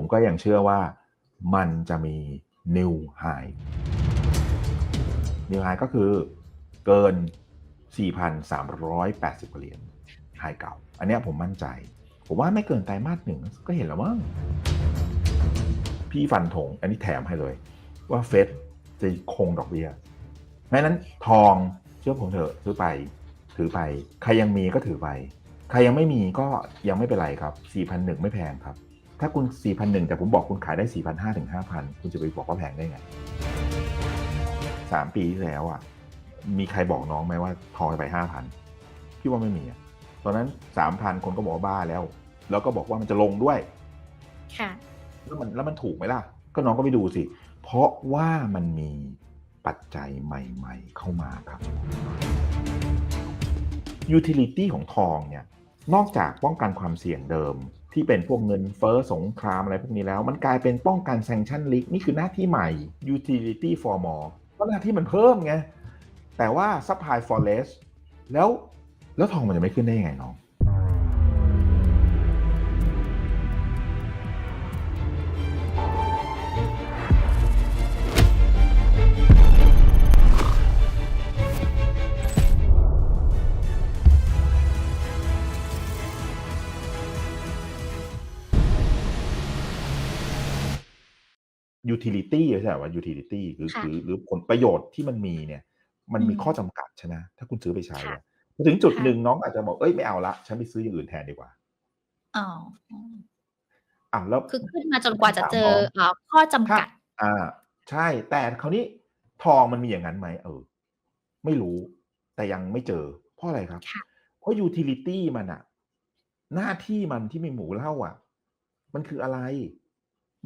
ผมก็ยังเชื่อว่ามันจะมี new high new high ก็คือเกิน 4,380 เหรียญไฮเก่า อันนี้ผมมั่นใจ ผมว่าไม่เกินไตรมาสหนึ่งก็เห็นแล้วมั้งพี่ฟันธงอันนี้แถมให้เลย ว่าเฟดจะคงดอกเบี้ยเพราะฉะนั้นทองเชื่อผมเถอะซื้อไป ถือไป ใครยังมีก็ถือไป ใครยังไม่มีก็ยังไม่เป็นไรครับ4,001ไม่แพงครับ ถ้าคุณ 4,001 แต่ผมบอกคุณขายได้ 4,500ถึง5,000 คุณจะไปบอกว่าแพงได้ไง 3 ปีที่แล้วอะมีใครบอกน้องไหมว่าทองไป 5,000 พี่ว่าไม่มีอะตอนนั้น 3,000 คนก็บอกว่าบ้าแล้ว แล้วก็บอกว่ามันจะลงด้วย ค่ะ แล้วมันแล้วมันถูกไหมล่ะ ก็น้องก็ไปดูสิ เพราะว่ามันมีปัจจัยใหม่ ๆ เข้ามาครับยูทิลิตี้ของทองเนี่ยนอกจากป้องกันความเสี่ยงเดิม ที่เป็นพวกเงินเฟ้อสงครามอะไรพวกนี้แล้ว มันกลายเป็นป้องกันแซงชั่นลิกนี่คือหน้าที่ใหม่ utility for more ก็หน้าที่มันเพิ่มไง แต่ว่า supply for less แล้วแล้วทองมันจะไม่ขึ้นได้ยังไงน้อง utility ใช่ไหมว่า utility หรือค่ะหรือหรือผลประโยชน์ที่มันมีเนี่ย มันมีอืมข้อจำกัดใช่ไหมถ้าคุณซื้อไปใช้ค่ะอะพอถึงจุดค่ะหนึ่งน้องอาจจะบอกเอ้ยไม่เอาละฉันไปซื้ออย่างอื่นแทนดีกว่าอ๋ออะแล้วคือขึ้นมาจนกว่าจะเจอถามน้องเอ่อข้อจำถ้ากัด อ่า ใช่ แต่คราวนี้ทองมันมีอย่างนั้นไหมเออ ไม่รู้ แต่ยังไม่เจอ เพราะอะไรครับค่ะเพราะ utility มันอะหน้าที่มันที่มีหมูเล่าอะมันคืออะไร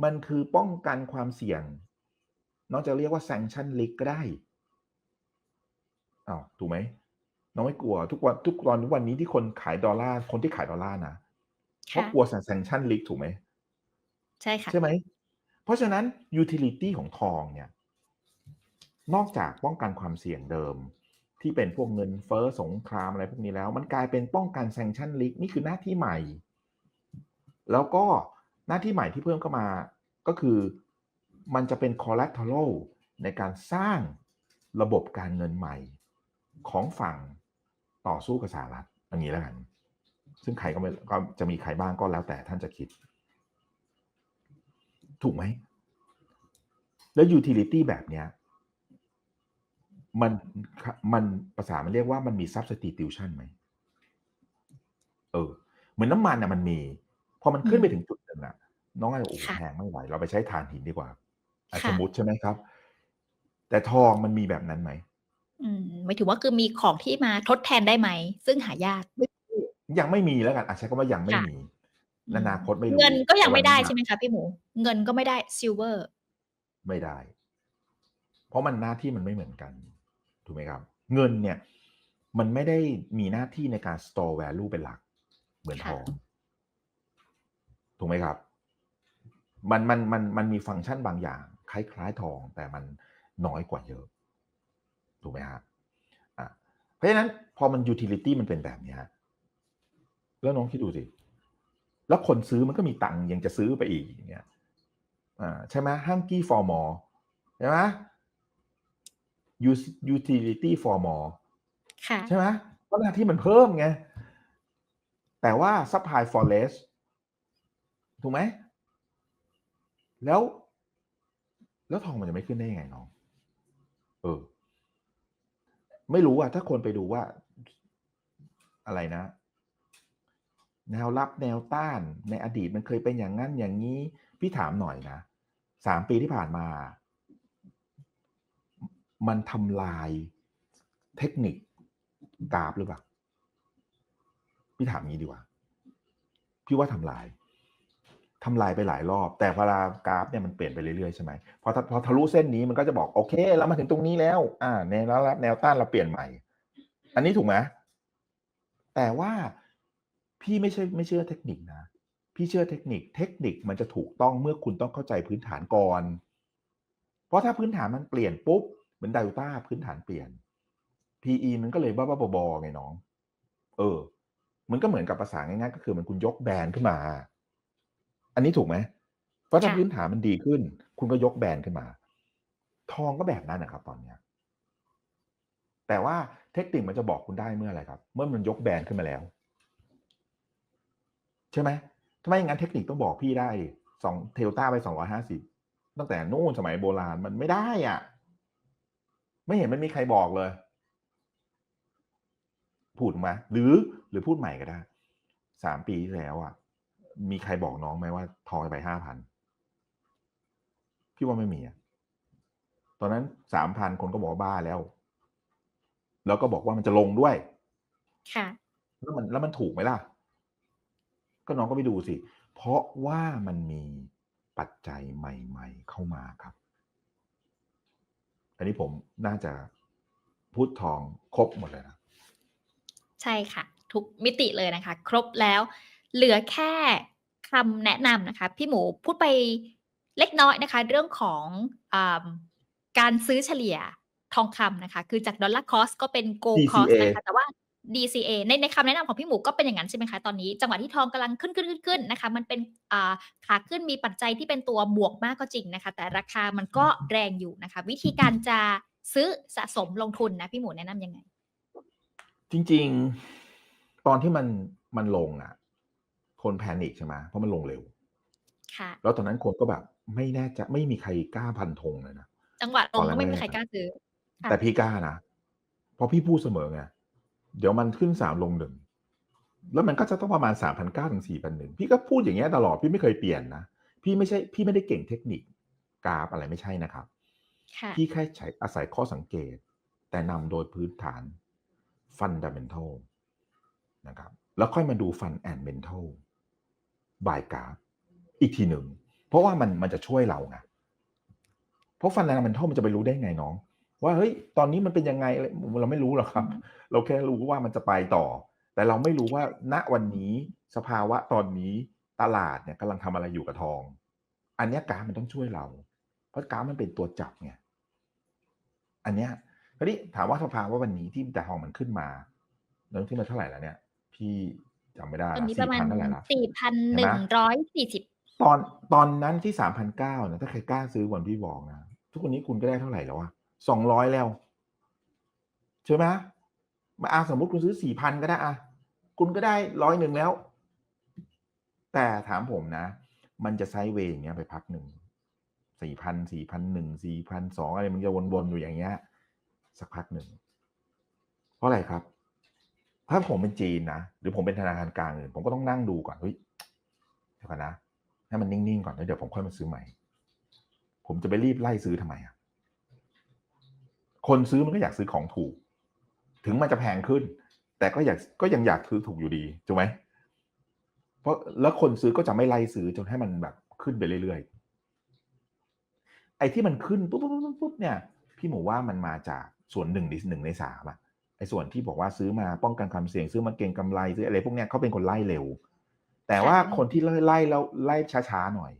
มันคือป้องกันความเสี่ยง น้องจะเรียกว่า sanction risk ก็ได้อ้าวถูกไหมน้องไม่กลัวทุกวันทุกตอนทุกวันนี้ที่คนขายดอลลาร์คนที่ขายดอลลาร์นะเพราะค่ะกลัว sanction risk ถูกไหมใช่ค่ะใช่ไหมเพราะฉะนั้น utility ของทองเนี่ย นอกจากป้องกันความเสี่ยงเดิม ที่เป็นพวกเงินเฟ้อสงครามอะไรพวกนี้แล้ว มันกลายเป็นป้องกัน sanction risk นี่คือหน้าที่ใหม่ แล้วก็ หน้าที่ใหม่ที่เพิ่มเข้ามาก็คือมันจะเป็น collateral ในการสร้างระบบการเงินใหม่ของฝั่งต่อสู้กับสหรัฐอย่างนี้แล้วกัน ซึ่งใครก็ไม่ก็จะมีใครบ้างก็แล้วแต่ท่านจะคิด ถูกไหม แล้ว utility แบบเนี้ยมันมันภาษามันเรียกว่ามันมี substitution ไหม เออ เหมือนน้ำมันน่ะมันมี พอมันขึ้นไปถึงจุด นึ่งอะน้องอาจจะโอ้โหค่ะแพงไม่ไหว เราไปใช้ถ่านหินดีกว่าอะค่ะสมมติใช่ไหมครับ แต่ทองมันมีแบบนั้นไหมอืมหมายถึงว่าคือมีของที่มาทดแทนได้ไหม ซึ่งหายากยังไม่มีแล้วกันอะใช้คำว่ายังไม่ค่ะมีในอนาคตไม่รู้เงินก็ยังแต่วัไม่ได้นี้ใช่ไหมคะพี่หมู เงินก็ไม่ได้ซิลเวอร์ไม่ได้ เพราะมันหน้าที่มันไม่เหมือนกัน ถูกไหมครับ เงินเนี่ย มันไม่ได้มีหน้าที่ในการ store value เป็นหลัก เหมือนทค่ะอง ถูกไหมครับ มันมันมันมันมีฟังก์ชันบางอย่าง คล้ายๆทอง แต่มันน้อยกว่าเยอะ ถูกไหมฮะอะเพราะฉะนั้นพอมัน utility มันเป็นแบบเนี้ยแล้วน้องคิดดูสิแล้วคนซื้อมันก็มีตังค์ยังจะซื้อไปอีกอย่างเงี้ยอ่าใช่ไหม hungry for more ใช่ไหม Us- utility for more ค่ะใช่ไหมเพราะหน้าที่มันเพิ่มไงแต่ว่า supply for less ถูกไหม แล้ว แล้วทองมันจะไม่ขึ้นได้ยังไงน้อง เออ ไม่รู้อะถ้าคนไปดูว่า อะไรนะ แนวรับแนวต้านในอดีตมันเคยเป็นอย่างนั้นอย่างนี้ พี่ถามหน่อยนะสามปีที่ผ่านมา มันทำลายเทคนิคกราฟหรือเปล่า พี่ถามงี้ดีกว่า พี่ว่าทำลาย ทำลายไปหลายรอบ แต่เวลากราฟเนี่ยมันเปลี่ยนไปเรื่อยๆใช่ไหมพอทะพอทะลุเส้นนี้มันก็จะบอกโอเคเรามาถึงตรงนี้แล้ว อ่าแนวรับแนวต้านเราเปลี่ยนใหม่ อันนี้ถูกไหมแต่ว่าพี่ไม่ใช่ไม่เชื่อเทคนิคนะ พี่เชื่อเทคนิค เทคนิคมันจะถูกต้องเมื่อคุณต้องเข้าใจพื้นฐานก่อน เพราะถ้าพื้นฐานมันเปลี่ยนปุ๊บเหมือนไดลต้าพื้นฐานเปลี่ยน PE มันก็เลยบ้าๆบอๆไงน้อง เออ มันก็เหมือนกับภาษาง่ายๆก็คือมันคุณยกแบรนด์ขึ้นมา อันนี้ถูกไหมเพราะถ้าค่ะ พื้นฐานมันดีขึ้น คุณก็ยกแบรนด์ขึ้นมา ทองก็แบบนั้นนะครับ ตอนเนี้ย แต่ว่าเทคนิคมันจะบอกคุณได้เมื่ออะไรครับ เมื่อมันยกแบรนด์ขึ้นมาแล้ว ใช่ไหมทำไมอย่างนั้นเทคนิคต้องบอกพี่ได้ดิสองเทลต้าไปสองร้อยห้าสิบตั้งแต่นู่นสมัยโบราณมันไม่ได้อะ ไม่เห็นมันมีใครบอกเลย พูดมา หรือหรือพูดใหม่ก็ได้สามปีที่แล้วอะ มีใครบอกน้องไหมว่าทองไปห้าพันพี่ว่าไม่มีอะตอนนั้นสามพันคนก็บอกว่าบ้าแล้ว แล้วก็บอกว่ามันจะลงด้วย ค่ะ แล้วมันแล้วมันถูกไหมล่ะ ก็น้องก็ไปดูสิ เพราะว่ามันมีปัจจัยใหม่ ๆ เข้ามาครับ อันนี้ผมน่าจะพูดทองครบหมดเลยนะ ใช่ค่ะ ทุกมิติเลยนะคะ ครบแล้ว เหลือแค่คำแนะนำนะคะ พี่หมูพูดไปเล็กน้อยนะคะ เรื่องของอาการซื้อเฉลี่ยทองคำนะคะ คือจากดอลลาร์คอสก็เป็นโกลคอส DCA นะคะแต่ว่า DCA ในในคำแนะนำของพี่หมูก็เป็นอย่างนั้นใช่ไหมคะ ตอนนี้จังหวะที่ทองกำลังขึ้นขึ้นขึ้นขึ้นนะคะ มันเป็นอ่าขาขึ้นมีปัจจัยที่เป็นตัวบวกมากก็จริงนะคะ แต่ราคามันก็แรงอยู่นะคะ วิธีการจะซื้อสะสมลงทุนนะ พี่หมูแนะนำยังไง จริง ๆ ตอนที่มันมันลงอะ คนแพนิคใช่ไหมเพราะมันลงเร็ว ค่ะ แล้วตอนนั้นคนก็แบบไม่แน่ใจไม่มีใครกล้าพันธงเลยนะ จังหวะลงก็ไม่มีตอนแรกๆใครกล้าซื้อค่ะแต่พี่กล้านะ เพราะพี่พูดเสมอไง เดี๋ยวมันขึ้นสามลงหนึ่ง แล้วมันก็จะต้องประมาณสามพันเก้าถึงสี่พันหนึ่ง พี่ก็พูดอย่างเงี้ยตลอด พี่ไม่เคยเปลี่ยนนะ พี่ไม่ใช่ พี่ไม่ได้เก่งเทคนิคกราฟอะไรไม่ใช่นะครับค่ะพี่แค่ใช้อาศัยข้อสังเกต แต่นำโดยพื้นฐาน fundamental นะครับ แล้วค่อยมาดู fund and mental บายกราอีกทีหนึ่ง เพราะว่ามันมันจะช่วยเราไงเพราะ fundamental มันจะไปรู้ได้ไงน้อง ว่าเฮ้ยตอนนี้มันเป็นยังไงอะไรเราไม่รู้หรอกครับ เราแค่รู้ว่ามันจะไปต่อ แต่เราไม่รู้ว่าณวันนี้สภาวะตอนนี้ตลาดเนี่ยกำลังทำอะไรอยู่กับทอง อันนี้กาฟมันต้องช่วยเรา เพราะกาฟมันเป็นตัวจับไงอันเนี้ยคราวนี้ถามว่าสภาวะวันนี้ที่แต่ทองมันขึ้นมาเริ่มที่มาเท่าไหร่แล้วเนี่ย พี่ จำไม่ได้ตอนละนี้ประมาณ4,000เท่าไหร่ละสี่พันเห็หนนึ่ไหมงร้อยสี่สิบตอนตอนนั้นที่สามพันเก้าเนี่ยถ้าใครกล้าซื้อวันพี่บอกนะ ทุกวันนี้คุณก็ได้เท่าไหร่แล้วอะสองร้อยแล้วใช่ไหมมาอาสมมติคุณซื้อสี่พันก็ได้อะคุณก็ได้ร้อยหนึ่งแล้ว แต่ถามผมนะ มันจะไซด์เวย์อย่างเงี้ยไปพักหนึ่งสี่พันสี่พันหนึ่งสี่พันสองอะไรมันจะวนๆอยู่อย่างเงี้ยสักพักหนึ่งเพราะอะไรครับ ถ้าผมเป็นจีนนะหรือผมเป็นธนาคารกลางอื่นผมก็ต้องนั่งดูก่อนเฮ้ยเดี๋ยวก่อนนะให้มันนิ่งๆก่อนแล้วเดี๋ยวผมค่อยมาซื้อใหม่ ผมจะไปรีบไล่ซื้อทำไมอะคนซื้อมันก็อยากซื้อของถูก ถึงมันจะแพงขึ้น แต่ก็อยากก็ยังอยากซื้อถูกอยู่ดีถูกไหมเพราะแล้วคนซื้อก็จะไม่ไล่ซื้อจนให้มันแบบขึ้นไปเรื่อยๆไอ้ที่มันขึ้นปุ๊บปุ๊บปุ๊บปุ๊บเนี่ย พี่หมูว่ามันมาจากส่วนหนึ่งในหนึ่งในสามอะ ส่วนที่บอกว่าซื้อมาป้องกันความเสี่ยง ซื้อมาเก็งกำไรซื้ออะไรพวกเนี้ยเขาเป็นคนไล่เร็ว แต่ว่าคนที่ไล่ไล่แล้วไล่ช้าๆหน่อย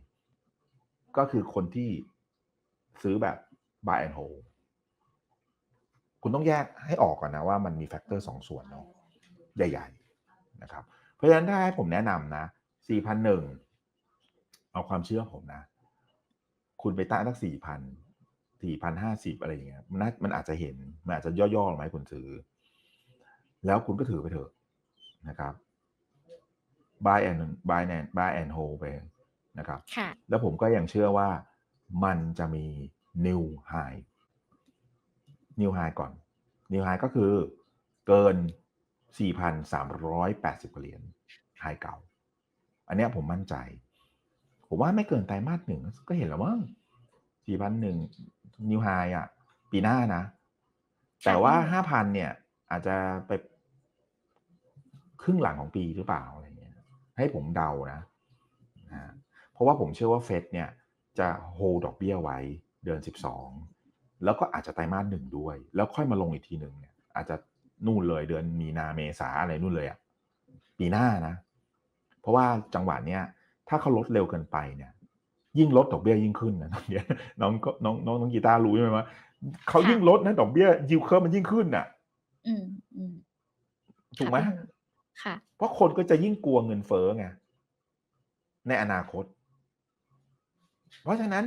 ก็คือคนที่ซื้อแบบ buy and hold คุณต้องแยกให้ออกก่อนนะว่ามันมีแฟกเตอร์สองส่วนเนาะใหญ่ๆนะครับ เพราะฉะนั้นถ้าให้ผมแนะนำนะ4,001เอาความเชื่อผมนะ คุณไปตั้งตั้ง4,000 4,050อะไรอย่างเงี้ยมันน่ามันอาจจะเห็น มันอาจจะย่อๆลงมาให้คุณซื้อ แล้วคุณก็ถือไปเถอะนะครับ buy and buy and buy and hold ไปนะครับค่ะแล้วผมก็ยังเชื่อว่ามันจะมี new high new high ก่อน new high ก็คือเกิน 4,380กว่าเหรียญ high เก่า อันเนี้ยผมมั่นใจ ผมว่าไม่เกินไตรมาสหนึ่งก็เห็นแล้วมั้ง4,001 new high อะ ปีหน้านะ แต่ว่า 5,000 เนี่ย อาจจะไป ครึ่งหลังของปีหรือเปล่าอะไรเงี้ยให้ผมเดานะนะเพราะว่าผมเชื่อว่าเฟดเนี่ยจะโฮดอกเบี้ยไว้เดือน 12 แล้วก็อาจจะไตรมาสหนึ่งด้วย แล้วค่อยมาลงอีกทีหนึ่งเนี่ยอาจจะนู่นเลยเดือนมีนาเมษาอะไรนู่นเลยอะปีหน้านะ เพราะว่าจังหวะเนี้ยถ้าเขาลดเร็วเกินไปเนี่ย ยิ่งลดดอกเบี้ยยิ่งขึ้นนะน้องเนี่ยน้องก็น้องน้องน้องกีตาร์รู้ใช่ไหมว่าเขายิ่งลดนะดอกเบี้ยยิวเคิร์มันยิ่งขึ้นน่ะอืมอืมถูกไหม ค่ะ เพราะคนก็จะยิ่งกลัวเงินเฟ้อไงในอนาคต เพราะฉะนั้น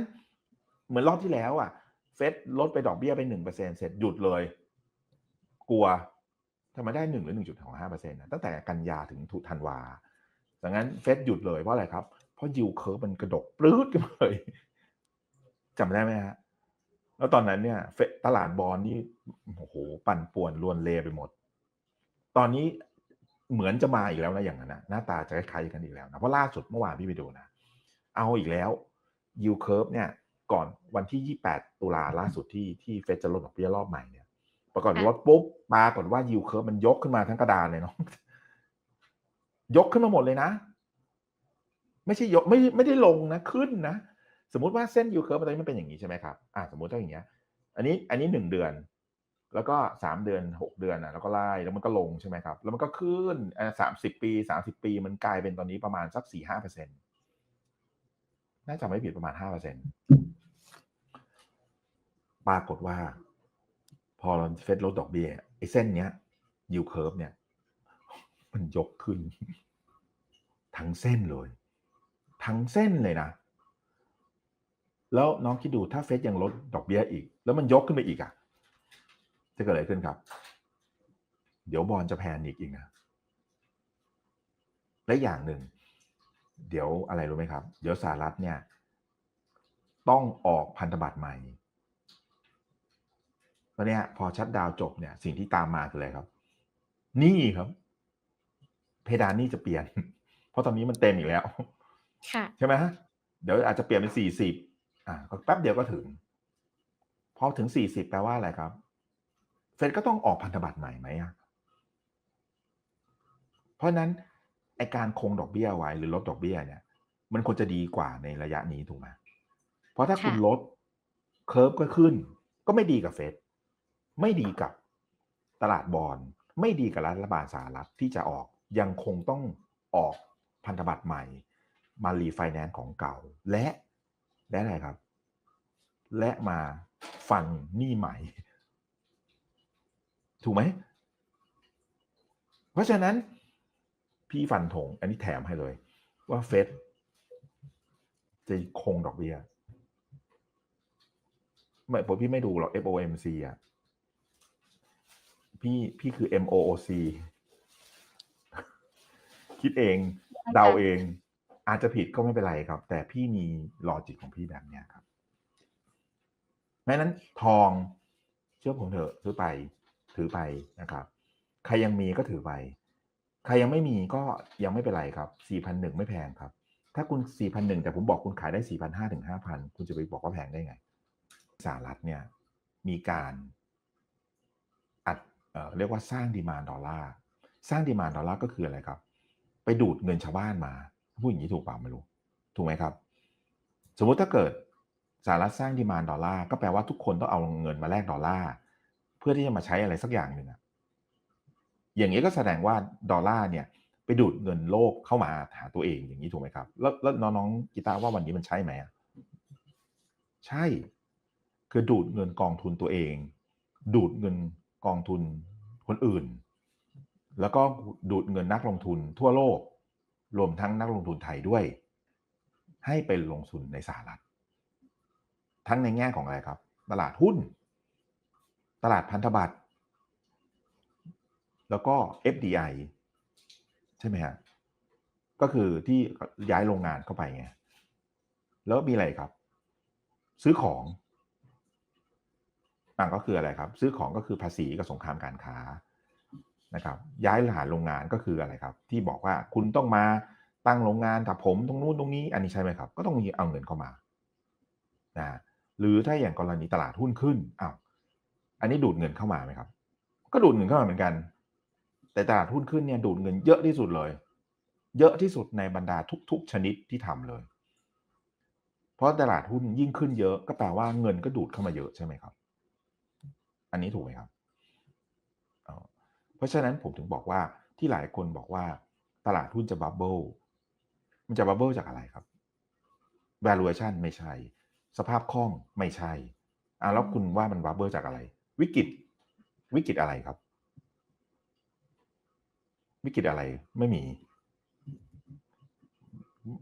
เหมือนรอบที่แล้วอะ เฟดลดไปดอกเบี้ยไปหนึ่งเปอร์เซ็นเสร็จหยุดเลย กลัวทำไมได้หนึ่งหรือหนึ่งจุดของห้าเปอร์เซ็นต์ตั้งแต่กันยาถึงถุธันวาดังนั้นเฟดหยุดเลยเพราะอะไรครับ เพราะยิวเคิร์ฟมันกระดกปลื้ดกันเลยจำได้ไหมฮะแล้วตอนนั้นเนี่ยตลาดบอลนี่โอ้โหปั่นป่วนลวนเลไปหมด ตอนนี้ เหมือนจะมาอีกแล้วนะอย่างนั้นนะหน้าตาจะคล้ายๆกันอีกแล้วนะเพราะล่าสุดเมื่อวานพี่ไปดูนะเอาอีกแล้วยิวเคิร์ฟเนี่ยก่อนวันที่ 28 ตุลาล่าสุดที่ที่เฟดจะลดดอกเบี้ยรอบใหม่เนี่ยปรากฏว่าปุ๊บปรากฏว่ายิวเคิร์ฟมันยกขึ้นมาทั้งกระดานเลยเนาะยกขึ้นมาหมดเลยนะ ไม่ใช่ยกไม่ไม่ได้ลงนะขึ้นนะ สมมติว่าเส้นยูเคิร์ฟตอนนี้มันเป็นอย่างนี้ใช่ไหมครับอ่าสมมติถ้าอย่างเงี้ย อันนี้อันนี้หนึ่งเดือน แล้วก็สามเดือนหกเดือนอะแล้วก็ไล่แล้วมันก็ลงใช่ไหมครับ แล้วมันก็ขึ้นสามสิบปีสามสิบปีมันกลายเป็นตอนนี้ประมาณสักสี่ห้าเปอร์เซ็นต์น่าจะไม่ผิดประมาณห้าเปอร์เซ็นต์ปรากฏว่า พอเฟดลดดอกเบี้ยไอ้เส้นเนี้ยยูเคิร์ฟเนี่ย มันยกขึ้น ทั้งเส้นเลย ทั้งเส้นเลยนะ แล้วน้องคิดดูถ้าเฟดยังลดดอกเบี้ยอีก แล้วมันยกขึ้นไปอีกอะ่ะ จะเกิดอะไรขึ้นครับ เดี๋ยวบอลจะแพนอีกอีกนะ และอย่างหนึ่ง เดี๋ยวอะไรรู้ไหมครับ เดี๋ยวสหรัฐเนี่ย ต้องออกพันธบัตรใหม่ตอนนี้ยพอชัดดาวน์จบเนี่ย สิ่งที่ตามมาคืออะไรครับ นี่ครับ เพดานนี่จะเปลี่ยน เพราะตอนนี้มันเต็มอีกแล้ว ค่ะ ใช่ไหมฮะเดี๋ยวอาจจะเปลี่ยนเป็นสี่สิบอ่าก็แป๊บเดียวก็ถึงพอถึงสี่สิบแปลว่าอะไรครับ เฟดก็ต้องออกพันธบัตรใหม่ไหมอะเพราะฉะนั้นไอการคงดอกเบี้ยไว้หรือลดดอกเบี้ยเนี่ย มันควรจะดีกว่าในระยะนี้ถูกไหมเพราะถ้าคุณค่ะลดเคอร์ฟก็ขึ้น ก็ไม่ดีกับเฟดไม่ดีกับตลาดบอลไม่ดีกับรัฐบาลสหรัฐที่จะออกยังคงต้องออกพันธบัตรใหม่ มารีไฟแนนซ์ของเก่า และและอะไรครับ และมาฟันหนี้ใหม่ ถูกไหม เพราะฉะนั้นพี่ฟันธงอันนี้แถมให้เลย ว่าเฟดจะคงดอกเบี้ยไม่ผมพี่ไม่ดูหรอก FOMC อะพี่พี่คือ MOOC คิดเองเดาเอง อาจจะผิดก็ไม่เป็นไรครับ แต่พี่มีลอจิกของพี่แบบเนี้ยครับเพราะฉะนั้นทองเชื่อผมเถอะซื้อไป ถือไปนะครับ ใครยังมีก็ถือไป ใครยังไม่มีก็ยังไม่เป็นไรครับสี่พันหนึ่งไม่แพงครับ ถ้าคุณสี่พันหนึ่งแต่ผมบอกคุณขายได้สี่พันห้าถึงห้าพันคุณจะไปบอกว่าแพงได้ไง สหรัฐเนี่ยมีการอัดเออเรียกว่าสร้างดีมานดอลลาร์สร้างดีมานดอลลาร์ก็คืออะไรครับ ไปดูดเงินชาวบ้านมาพูดอย่างนี้ถูกเปล่าไม่รู้ ถูกไหมครับ สมมุติถ้าเกิดสหรัฐสร้างดีมานดอลลาร์ก็แปลว่าทุกคนต้องเอาเงินมาแลกดอลลาร์ พื่อที่จะมาใช้อะไรสักอย่างหนึ่งอะอย่างนี้ก็แสดงว่าดอลลาร์เนี่ย ไปดูดเงินโลกเข้ามาหาตัวเองอย่างนี้ถูกไหมครับ แล้วแล้วน้องๆกีตาร์ว่าวันนี้มันใช่ไหมใช่ คือดูดเงินกองทุนตัวเอง ดูดเงินกองทุนคนอื่น แล้วก็ดูดเงินนักลงทุนทั่วโลก รวมทั้งนักลงทุนไทยด้วย ให้ไปลงทุนในสหรัฐ ทั้งในแง่ของอะไรครับ ตลาดหุ้น ตลาดพันธบัตร แล้วก็ FDI ใช่ไหมฮะ ก็คือที่ย้ายโรงงานเข้าไปไง แล้วมีอะไรครับ ซื้อของอ่าก็คืออะไรครับ ซื้อของก็คือภาษีกับสงครามการค้านะครับ ย้ายฐานโรงงานก็คืออะไรครับ ที่บอกว่าคุณต้องมาตั้งโรงงานถักผมตรงนู้นตรงนี้ อันนี้ใช่ไหมครับ ก็ต้องมีเอาเงินเข้ามานะหรือถ้าอย่างกรณีตลาดหุ้นขึ้นอ้าว อันนี้ดูดเงินเข้ามาไหมครับ ก็ดูดเงินเข้ามาเหมือนกัน แต่ตลาดหุ้นขึ้นเนี่ยดูดเงินเยอะที่สุดเลย เยอะที่สุดในบรรดาทุก ๆ ชนิดที่ทำเลย เพราะตลาดหุ้นยิ่งขึ้นเยอะก็แปลว่าเงินก็ดูดเข้ามาเยอะใช่ไหมครับ อันนี้ถูกไหมครับอ๋อเพราะฉะนั้นผมถึงบอกว่าที่หลายคนบอกว่าตลาดหุ้นจะบับเบิลมันจะบับเบิลจากอะไรครับ valuation ไม่ใช่ สภาพคล่องไม่ใช่อะแล้วคุณว่ามันบับเบิลจากอะไร วิกฤตวิกฤตอะไรครับ วิกฤตอะไรไม่มี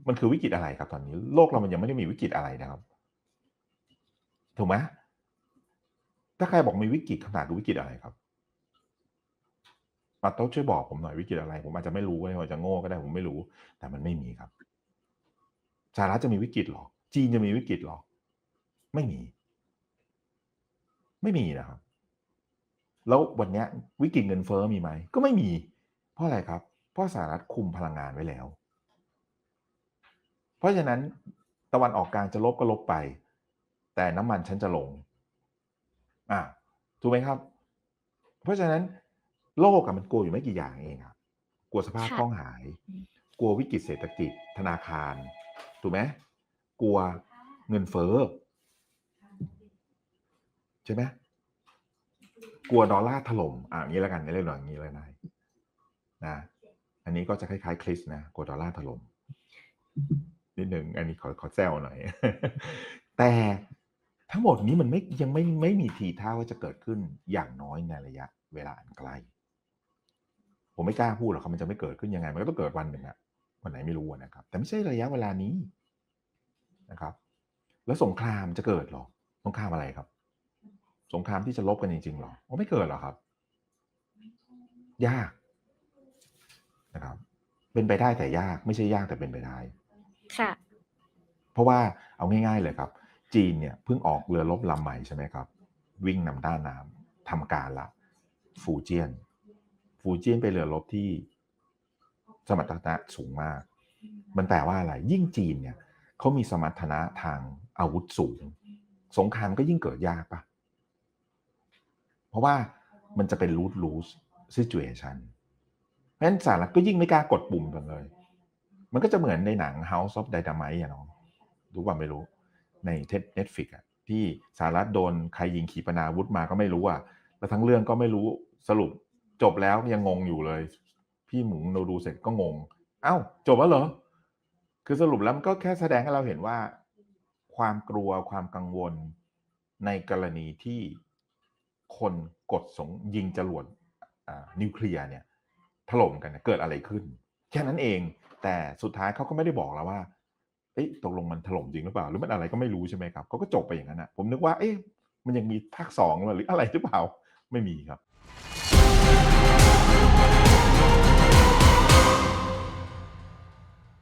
มันคือวิกฤตอะไรครับ ตอนนี้ โลกเรามันยังไม่ได้มีวิกฤตอะไรนะครับ ถูกไหมถ้าใครบอกมีวิกฤตคำถามคือวิกฤตอะไรครับปัตโต้ช่วยบอกผมหน่อยวิกฤตอะไร ผมอาจจะไม่รู้ก็ได้อาจจะโง่ก็ได้ผมไม่รู้ แต่มันไม่มีครับสหรัฐจะมีวิกฤตหรอจีนจะมีวิกฤตหรอไม่มี ไม่มีนะครับ แล้ววันเนี้ยวิกฤตเงินเฟ้อมีไหม ก็ไม่มี เพราะอะไรครับ เพราะสหรัฐคุมพลังงานไว้แล้ว เพราะฉะนั้นตะวันออกกลางจะลบก็ลบไป แต่น้ำมันฉันจะลงอ่าถูกไหมครับ เพราะฉะนั้นโลกอะมันกลัวอยู่ไม่กี่อย่างเองครับกลัวสภาพค่ะคล่องหายอืมกลัววิกฤตเศรษฐกิจธนาคาร ถูกไหมกลัวเงินเฟ้อใช่ไหม กลัวดอลลาร์ถล่มอ่างนี้แล้วกันเรียกหน่อยอย่างนี้เลยนายนะอันนี้ก็จะคล้ายๆคริสนะกลัวดอลลาร์ถล่มนิดหนึ่งอันนี้ขอขอแซวหน่อย แต่ทั้งหมดนี้มันไม่ยังไม่ไม่มีทีท่าว่าจะเกิดขึ้นอย่างน้อยในระยะ เวลาอันไกล ผมไม่กล้าพูดหรอกครับมันจะไม่เกิดขึ้นยังไง มันก็ต้องเกิดวันหนึ่งอะวันไหนไม่รู้นะครับ แต่ไม่ใช่ระยะเวลานี้นะครับ แล้วสงครามจะเกิดหรอสงครามอะไรครับ สงครามที่จะลบกันจริงๆหรอโอ้ไม่เกิดหรอกครับ ยากนะครับ เป็นไปได้แต่ยากไม่ใช่ยากแต่เป็นไปได้ค่ะ เพราะว่าเอาง่าย ๆเลยครับ จีนเนี่ยเพิ่งออกเรือรบลำใหม่ใช่ไหมครับ วิ่งนำด้านน้ำทำการละ ฟูเจียน ฟูเจียนเป็นเรือรบที่สมรรถนะสูงมาก มันแปลว่าอะไร ยิ่งจีนเนี่ยเขามีสมรรถนะทางอาวุธสูง สงครามก็ยิ่งเกิดยากปะเพ ราะว่ามันจะเป็น lose lose situation เพราะฉะนั้นสหรัฐก็ยิ่งไม่กล้ากดปุ่มกันเลย มันก็จะเหมือนในหนัง House of Dynamite อะเนาะรู้ว่าไม่รู้ในเน็ตฟิกอะที่สหรัฐโดนใครยิงขีปนาวุธมาก็ไม่รู้อะแล้วทั้งเรื่องก็ไม่รู้สรุปจบแล้วยังงงอยู่เลย พี่หมูเราดูเสร็จก็งง เอ้า จบแล้วเหรอ คือสรุปแล้วมันก็แค่แสดงให้เราเห็นว่า ความกลัวความกังวลในกรณีที่ คนกดสงยิงจรวดนิวเคลียร์เนี่ยถล่มกันเนเกิดอะไรขึ้น แค่นั้นเอง แต่สุดท้ายเขาก็ไม่ได้บอกเราว่าเอ๊ะตกลงมันถล่มจริงหรือเปล่า หรือมันอะไรก็ไม่รู้ใช่ไหมครับเขาก็จบไปอย่างนั้นนะผมนึกว่าเอ๊ะมันยังมีภาคสองหรืออะไรหรือเปล่าไม่มีครับ